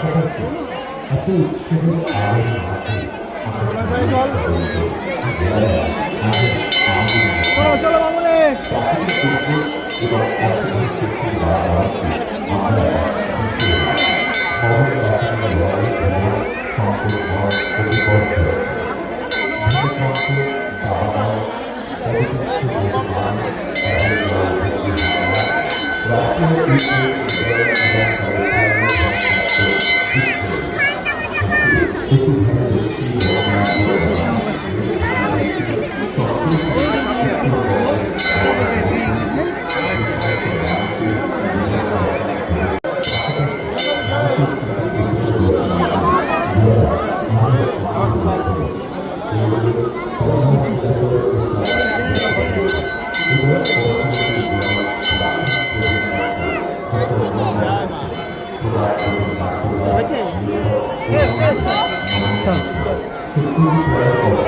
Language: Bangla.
পাশাপাশি এত উৎসবের আওয়াজ আছে রাষ্ট্রীয় した。